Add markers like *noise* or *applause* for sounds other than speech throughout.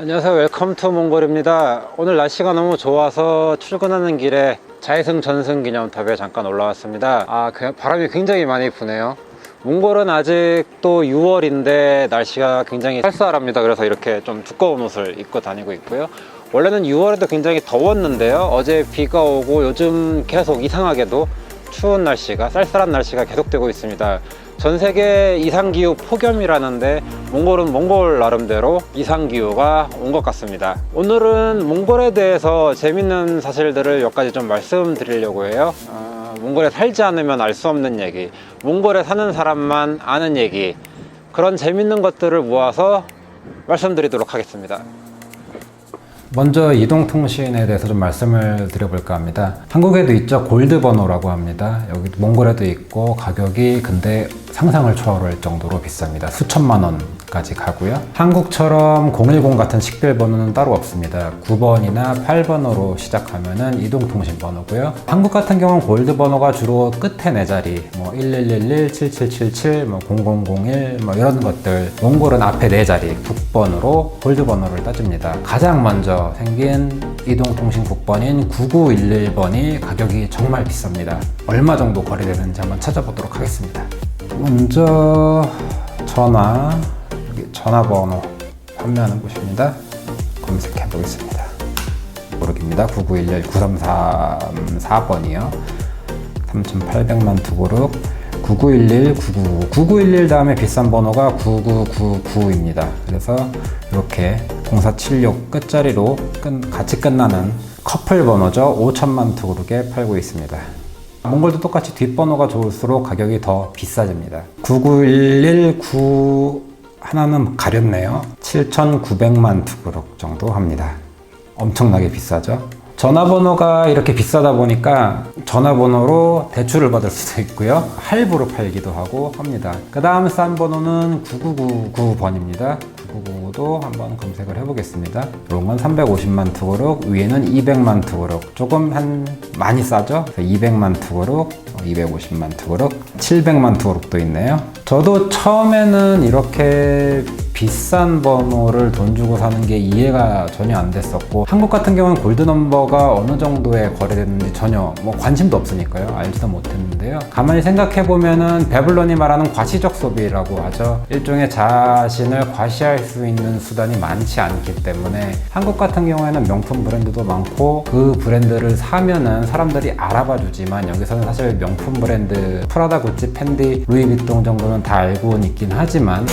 안녕하세요. 웰컴 투 몽골입니다. 오늘 날씨가 너무 좋아서 출근하는 길에 자해승 전승 기념탑에 잠깐 올라왔습니다. 아, 그 바람이 굉장히 많이 부네요. 몽골은 아직 또 6월인데 날씨가 굉장히 쌀쌀합니다. 그래서 이렇게 좀 두꺼운 옷을 입고 다니고 있고요. 원래는 6월에도 굉장히 더웠는데요. 어제 비가 오고 요즘 계속 이상하게도 추운 날씨가 쌀쌀한 날씨가 계속되고 있습니다. 전 세계 이상기후 폭염이라는데 몽골은 몽골 나름대로 이상기후가 온 것 같습니다. 오늘은 몽골에 대해서 재밌는 사실들을 몇 가지 좀 말씀드리려고 해요. 어, 몽골에 살지 않으면 알 수 없는 얘기, 몽골에 사는 사람만 아는 얘기, 그런 재밌는 것들을 모아서 말씀드리도록 하겠습니다. 먼저 이동통신에 대해서 좀 말씀을 드려볼까 합니다. 한국에도 있죠. 골드 번호라고 합니다. 여기 몽골에도 있고 가격이 근데 상상을 초월할 정도로 비쌉니다. 수천만 원까지 가고요. 한국처럼 010 같은 식별 번호는 따로 없습니다. 9번이나 8번으로 시작하면은 이동통신 번호고요. 한국 같은 경우는 골드 번호가 주로 끝에 네 자리, 뭐 1111, 7777, 뭐 0001, 뭐 이런 것들. 몽골은 앞에 네 자리, 국번으로 골드 번호를 따집니다. 가장 먼저 생긴 이동통신 국번인 9911번이 가격이 정말 비쌉니다. 얼마 정도 거래되는지 한번 찾아보도록 하겠습니다. 먼저 전화, 여기 전화번호 판매하는 곳입니다. 검색해 보겠습니다. 모르겠습니다. 9911 9334번이요. 3,800만 투그룹 9911, 999, 9911 다음에 비싼 번호가 9999입니다. 그래서 이렇게 0476 끝자리로 끝, 같이 끝나는 커플 번호죠. 5천만 투그룹에 팔고 있습니다. 몽골도 똑같이 뒷번호가 좋을수록 가격이 더 비싸집니다. 99119 하나는 가렸네요. 7,900만 투그룹 정도 합니다. 엄청나게 비싸죠. 전화번호가 이렇게 비싸다 보니까 전화번호로 대출을 받을 수도 있고요. 할부로 팔기도 하고 합니다. 그 다음 싼 번호는 9999번입니다. 9999도 한번 검색을 해보겠습니다. 이런 건 350만 투그룹, 위에는 200만 투그룹. 조금 한 많이 싸죠? 200만 투그룹, 250만 투그룹, 700만 투그룹도 있네요. 저도 처음에는 이렇게 비싼 번호를 돈 주고 사는 게 이해가 전혀 안 됐었고 한국 같은 경우는 골드 넘버가 어느 정도에 거래되는지 전혀 뭐 관심도 없으니까요. 알지도 못했는데요. 가만히 생각해 보면은 베블론이 말하는 과시적 소비라고 하죠. 일종의 자신을 과시할 수 있는 수단이 많지 않기 때문에 한국 같은 경우에는 명품 브랜드도 많고 그 브랜드를 사면은 사람들이 알아봐 주지만 여기서는 사실 명품 브랜드 프라다 구찌 팬디 루이비통 정도는 다 알고는 있긴 하지만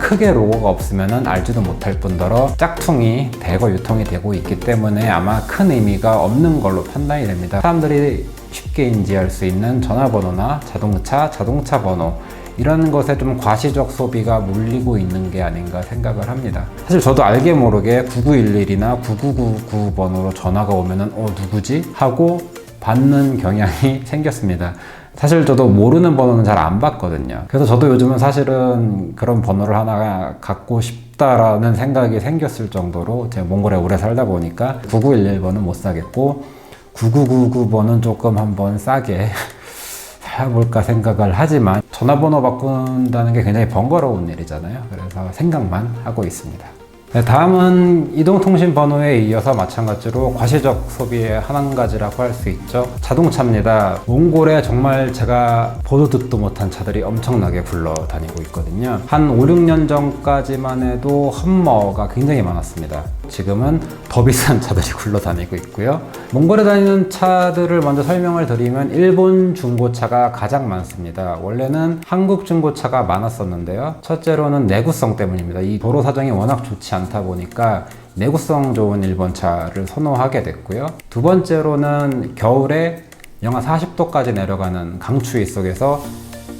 크게 로고가 없으면 알지도 못할 뿐더러 짝퉁이 대거 유통이 되고 있기 때문에 아마 큰 의미가 없는 걸로 판단이 됩니다. 사람들이 쉽게 인지할 수 있는 전화번호나 자동차, 자동차 번호 이런 것에 좀 과시적 소비가 몰리고 있는 게 아닌가 생각을 합니다. 사실 저도 알게 모르게 9911이나 9999번호로 전화가 오면은 어 누구지? 하고 받는 경향이 *laughs* 생겼습니다. 사실 저도 모르는 번호는 잘 안 받거든요. 그래서 저도 요즘은 사실은 그런 번호를 하나 갖고 싶다라는 생각이 생겼을 정도로 제가 몽골에 오래 살다 보니까 9911번은 못 사겠고 9999번은 조금 한번 싸게 *laughs* 사볼까 생각을 하지만 전화번호 바꾼다는 게 굉장히 번거로운 일이잖아요. 그래서 생각만 하고 있습니다. 네, 다음은 이동통신 번호에 이어서 마찬가지로 과시적 소비의 한 가지라고 할 수 있죠. 자동차입니다. 몽골에 정말 제가 보도 듣도 못한 차들이 엄청나게 굴러다니고 있거든요. 한 5, 6년 전까지만 해도 험머가 굉장히 많았습니다. 지금은 더 비싼 차들이 굴러다니고 있고요. 몽골에 다니는 차들을 먼저 설명을 드리면 일본 중고차가 가장 많습니다. 원래는 한국 중고차가 많았었는데요. 첫째로는 내구성 때문입니다. 이 도로 사정이 워낙 좋지 않다 보니까 내구성 좋은 일본 차를 선호하게 됐고요. 두 번째로는 겨울에 영하 40도까지 내려가는 강추위 속에서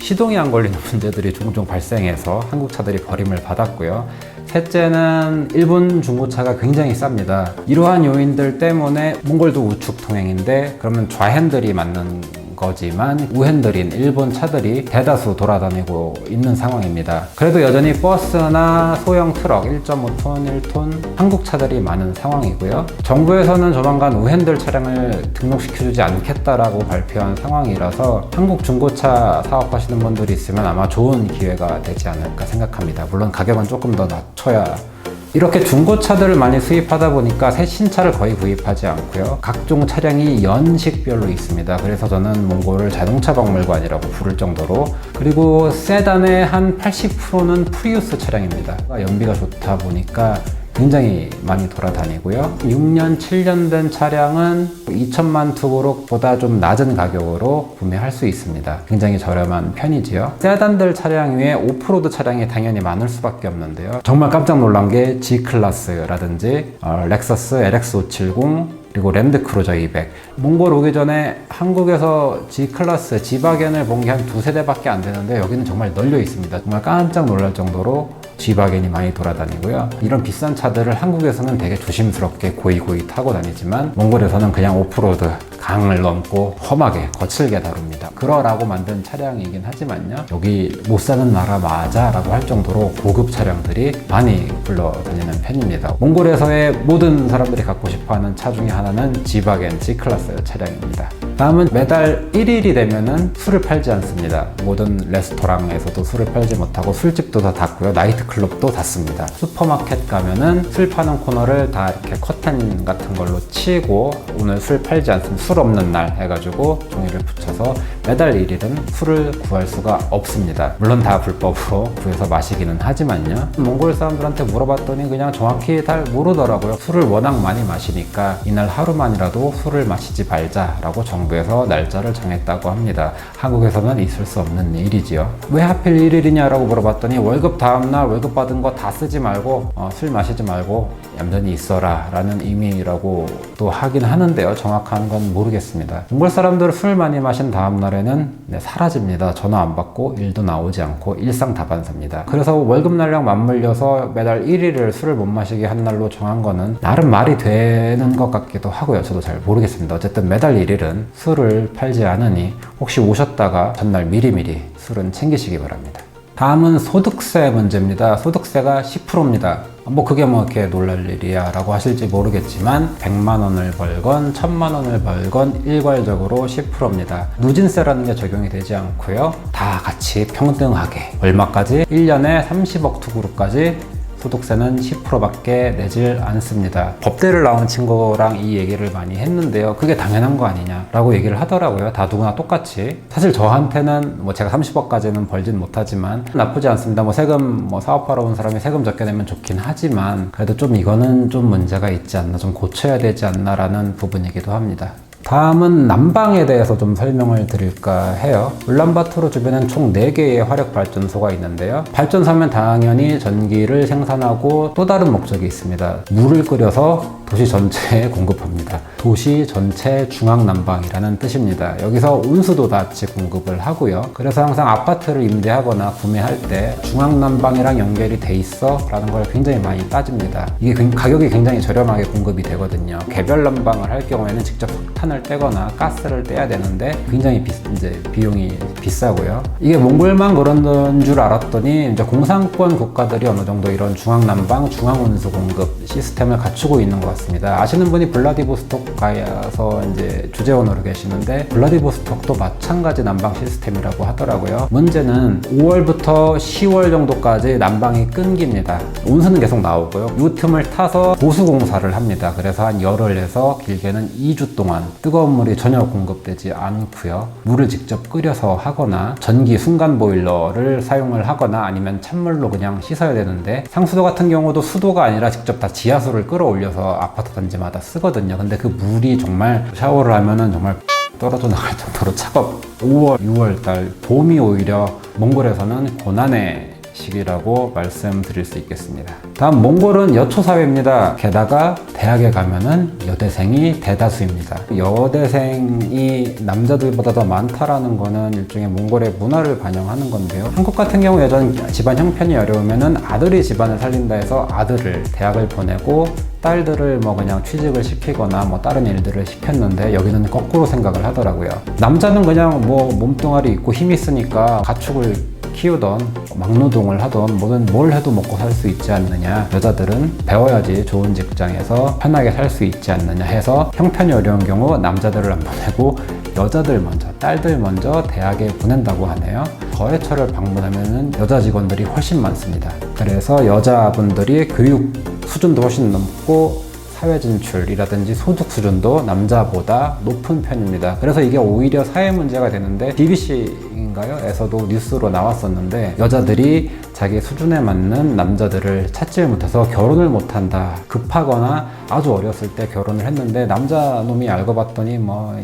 시동이 안 걸리는 *laughs* 문제들이 종종 발생해서 한국 차들이 버림을 받았고요. 셋째는 일본 중고차가 굉장히 쌉니다. 이러한 요인들 때문에 몽골도 우측 통행인데 그러면 좌핸들이 맞는 거지만 우hen들인 일본 차들이 대다수 돌아다니고 있는 상황입니다. 그래도 여전히 버스나 소형 트럭 1.5톤, 1톤 한국 차들이 많은 상황이고요. 정부에서는 조만간 우hen들 차량을 등록시켜주지 않겠다라고 발표한 상황이라서 한국 중고차 사업하시는 분들이 있으면 아마 좋은 기회가 되지 않을까 생각합니다. 물론 가격은 조금 더 낮춰야 이렇게 중고차들을 많이 수입하다 보니까 새 신차를 거의 구입하지 않고요. 각종 차량이 연식별로 있습니다. 그래서 저는 몽골을 자동차 박물관이라고 부를 정도로 그리고 세단의 한 80%는 프리우스 차량입니다. 연비가 좋다 보니까 굉장히 많이 돌아다니고요. 6년, 7년 된 차량은 2천만 투고록보다 좀 낮은 가격으로 구매할 수 있습니다. 굉장히 저렴한 편이지요. 세단들 차량 외에 오프로드 차량이 당연히 많을 수밖에 없는데요. 정말 깜짝 놀란 게 G클래스라든지 어, 렉서스 LX570 그리고 랜드크루저 200. 몽골 오기 전에 한국에서 G클래스, G바겐을 본 게 한 두세 대밖에 안 되는데 여기는 정말 널려 있습니다. 정말 깜짝 놀랄 정도로 G바겐이 많이 돌아다니고요. 이런 비싼 차들을 한국에서는 되게 조심스럽게 고이고이 타고 다니지만 몽골에서는 그냥 오프로드 강을 넘고 험하게 거칠게 다룹니다. 그러라고 만든 차량이긴 하지만요. 여기 못 사는 나라 맞아 라고 할 정도로 고급 차량들이 많이 불러다니는 편입니다. 몽골에서의 모든 사람들이 갖고 싶어 하는 차 중에 하나는 지바겐 G클래스 차량입니다. 다음은 매달 1일이 되면은 술을 팔지 않습니다. 모든 레스토랑에서도 술을 팔지 못하고 술집도 다 닫고요. 나이트클럽도 닫습니다. 슈퍼마켓 가면은 술 파는 코너를 다 이렇게 커튼 같은 걸로 치고 오늘 술 팔지 않습니다. 술 없는 날 해가지고 종이를 붙여서 매달 1일은 술을 구할 수가 없습니다. 물론 다 불법으로 *laughs* 구해서 마시기는 하지만요. 몽골 사람들한테 물어봤더니 그냥 정확히 잘 모르더라고요. 술을 워낙 많이 마시니까 이날 하루만이라도 술을 마시지 말자라고 정 부에서 날짜를 정했다고 합니다. 한국에서는 있을 수 없는 일이지요. 왜 하필 1일이냐라고 물어봤더니 월급 다음날 월급 받은 거 다 쓰지 말고 어, 술 마시지 말고 얌전히 있어라 라는 의미라고 또 하긴 하는데요. 정확한 건 모르겠습니다. 몽골 사람들 술 많이 마신 다음 날에는 네, 사라집니다. 전화 안 받고 일도 나오지 않고 일상 다반사입니다. 그래서 월급 날랑 맞물려서 매달 1일을 술을 못 마시게 한 날로 정한 거는 나름 말이 되는 것 같기도 하고요. 저도 잘 모르겠습니다. 어쨌든 매달 1일은 술을 팔지 않으니 혹시 오셨다가 전날 미리미리 술은 챙기시기 바랍니다. 다음은 소득세 문제입니다. 소득세가 10%입니다. 뭐 그게 뭐 이렇게 놀랄 일이야 라고 하실지 모르겠지만 100만 원을 벌건 1000만 원을 벌건 일괄적으로 10%입니다. 누진세라는 게 적용이 되지 않고요. 다 같이 평등하게 얼마까지? 1년에 30억 투구로까지 소득세는 10%밖에 내질 않습니다. 법대를 나온 친구랑 이 얘기를 많이 했는데요. 그게 당연한 거 아니냐라고 얘기를 하더라고요. 다 누구나 똑같이. 사실 저한테는 뭐 제가 30억까지는 벌진 못하지만 나쁘지 않습니다. 뭐 세금 뭐 사업하러 온 사람이 세금 적게 내면 좋긴 하지만 그래도 좀 이거는 좀 문제가 있지 않나, 좀 고쳐야 되지 않나라는 부분이기도 합니다. 다음은 난방에 대해서 좀 설명을 드릴까 해요. 울란바토르 주변엔 총 4개의 화력 발전소가 있는데요. 발전소면 당연히 전기를 생산하고 또 다른 목적이 있습니다. 물을 끓여서 도시 전체에 *laughs* 공급합니다. 도시 전체 중앙 난방이라는 뜻입니다. 여기서 온수도 같이 공급을 하고요. 그래서 항상 아파트를 임대하거나 구매할 때 중앙 난방이랑 연결이 돼 있어? 라는 걸 굉장히 많이 따집니다. 이게 굉- 가격이 굉장히 저렴하게 공급이 되거든요. 개별 난방을 할 경우에는 직접 석탄을 떼거나 가스를 떼야 되는데 굉장히 비, 이제 비용이 비싸고요. 이게 몽골만 그런 줄 알았더니 이제 공산권 국가들이 어느 정도 이런 중앙 난방, 중앙 온수 공급 시스템을 갖추고 있는 것 같습니다. 아시는 분이 블라디보스톡 가서 이제 주재원으로 계시는데 블라디보스톡도 마찬가지 난방 시스템이라고 하더라고요. 문제는 5월부터 10월 정도까지 난방이 끊깁니다. 온수는 계속 나오고요. 이 틈을 타서 보수 공사를 합니다. 그래서 한 열흘에서 길게는 2주 동안 뜨거운 물이 전혀 공급되지 않고요. 물을 직접 끓여서 하거나 전기 순간 보일러를 사용을 하거나 아니면 찬물로 그냥 씻어야 되는데 상수도 같은 경우도 수도가 아니라 직접 다 지하수를 끌어올려서 아파트 단지마다 쓰거든요. 근데 그 물이 정말 샤워를 하면은 정말 떨어져 나갈 정도로 차갑. 5월, 6월 달 봄이 오히려 몽골에서는 고난의 시기라고 말씀드릴 수 있겠습니다. 다음 몽골은 여초 사회입니다. 게다가 대학에 가면은 여대생이 대다수입니다. 여대생이 남자들보다 더 많다라는 거는 일종의 몽골의 문화를 반영하는 건데요. 한국 같은 경우 예전 집안 형편이 어려우면은 아들이 집안을 살린다 해서 아들을 대학을 보내고 딸들을 뭐 그냥 취직을 시키거나 뭐 다른 일들을 시켰는데 여기는 거꾸로 생각을 하더라고요. 남자는 그냥 뭐 몸뚱아리 있고 힘 있으니까 가축을 키우던 막노동을 하던 뭐든 뭘 해도 먹고 살 수 있지 않느냐. 여자들은 배워야지 좋은 직장에서 편하게 살 수 있지 않느냐 해서 형편이 어려운 경우 남자들을 안 보내고 여자들 먼저 딸들 먼저 대학에 보낸다고 하네요. 거래처를 방문하면은 여자 직원들이 훨씬 많습니다. 그래서 여자분들이 교육 수준도 훨씬 넘고 사회 진출이라든지 소득 수준도 남자보다 높은 편입니다. 그래서 이게 오히려 사회 문제가 되는데 BBC인가요? 에서도 뉴스로 나왔었는데 여자들이 자기 수준에 맞는 남자들을 찾지 못해서 결혼을 못한다. 급하거나 아주 어렸을 때 결혼을 했는데 남자 놈이 알고 봤더니 뭐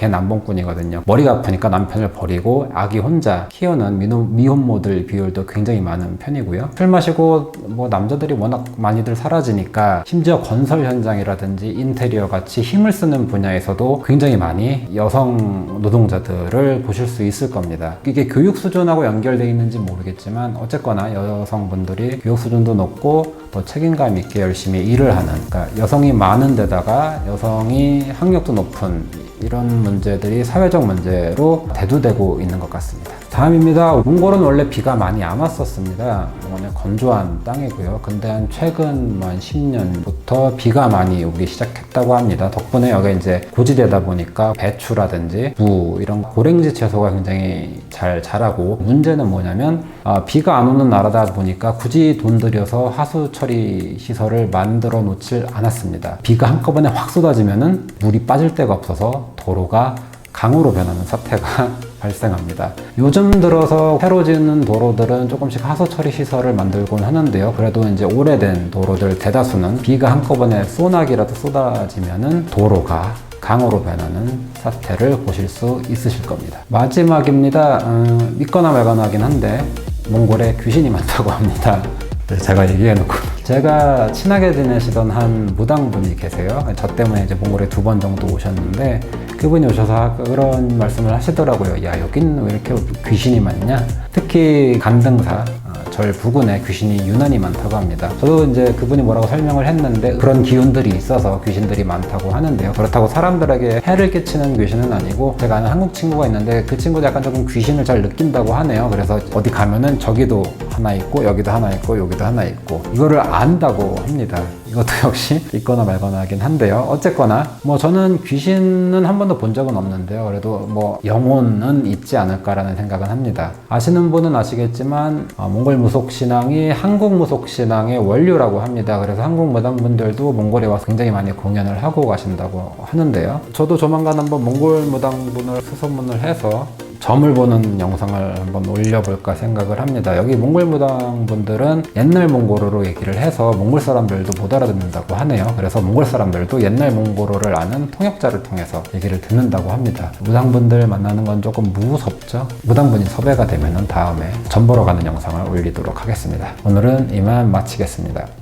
걔 남봉꾼이거든요. 머리가 아프니까 남편을 버리고 아기 혼자 키우는 미혼모들 비율도 굉장히 많은 편이고요. 술 마시고 뭐 남자들이 워낙 많이들 사라지니까 심지어 건설 현장이라든지 인테리어 같이 힘을 쓰는 분야에서도 굉장히 많이 여성 노동자들을 보실 수 있을 겁니다. 이게 교육 수준하고 연결되어 있는지 모르겠지만 어쨌거나 여성분들이 교육 수준도 높고 더 책임감 있게 열심히 일을 하는 그러니까 여성이 많은 데다가 여성이 학력도 높은 이런 문제들이 사회적 문제로 대두되고 있는 것 같습니다. 다음입니다. 몽골은 원래 비가 많이 안 왔었습니다. 그냥 건조한 땅이고요. 근데 한 최근 뭐한 10년부터 비가 많이 오기 시작했다고 합니다. 덕분에 여기 이제 고지대다 보니까 배추라든지 무 이런 고랭지 채소가 굉장히 잘 자라고 문제는 뭐냐면 아, 비가 안 오는 나라다 보니까 굳이 돈 들여서 하수 처리 시설을 만들어 놓질 않았습니다. 비가 한꺼번에 확 쏟아지면은 물이 빠질 데가 없어서 도로가 강으로 변하는 사태가 발생합니다. 요즘 들어서 새로 짓는 도로들은 조금씩 하수 처리 시설을 만들곤 하는데요. 그래도 이제 오래된 도로들 대다수는 비가 한꺼번에 소나기라도 쏟아지면은 도로가 강으로 변하는 사태를 보실 수 있으실 겁니다. 마지막입니다. 음, 믿거나 말거나 하긴 한데 몽골에 귀신이 많다고 합니다. 네, 제가 얘기해놓고 제가 친하게 지내시던 한 무당분이 계세요. 저 때문에 이제 몽골에 두 번 정도 오셨는데 그분이 오셔서 그런 말씀을 하시더라고요. 야 여긴 왜 이렇게 귀신이 많냐? 특히 간등사 어, 절 부근에 귀신이 유난히 많다고 합니다. 저도 이제 그분이 뭐라고 설명을 했는데 그런 기운들이 있어서 귀신들이 많다고 하는데요. 그렇다고 사람들에게 해를 끼치는 귀신은 아니고 제가 아는 한국 친구가 있는데 그 친구도 약간 조금 귀신을 잘 느낀다고 하네요. 그래서 어디 가면은 저기도 하나 있고 여기도 하나 있고 여기도 하나 있고 이거를 안다고 합니다. 이것도 *laughs* 역시 있거나 말거나 하긴 한데요. 어쨌거나 뭐 저는 귀신은 한 번도 본 적은 없는데요. 그래도 뭐 영혼은 있지 않을까라는 생각은 합니다. 아시는 분은 아시겠지만 어, 몽골 무속 신앙이 한국 무속 신앙의 원류라고 합니다. 그래서 한국 무당분들도 몽골에 와서 굉장히 많이 공연을 하고 가신다고 하는데요. 저도 조만간 한번 몽골 무당분을 수소문을 해서 점을 보는 영상을 한번 올려볼까 생각을 합니다. 여기 몽골 무당 분들은 옛날 몽골어로 얘기를 해서 몽골 사람들도 못 알아듣는다고 하네요. 그래서 몽골 사람들도 옛날 몽골어를 아는 통역자를 통해서 얘기를 듣는다고 합니다. 무당분들 만나는 건 조금 무섭죠? 무당분이 섭외가 되면 다음에 점 보러 가는 영상을 올리도록 하겠습니다. 오늘은 이만 마치겠습니다.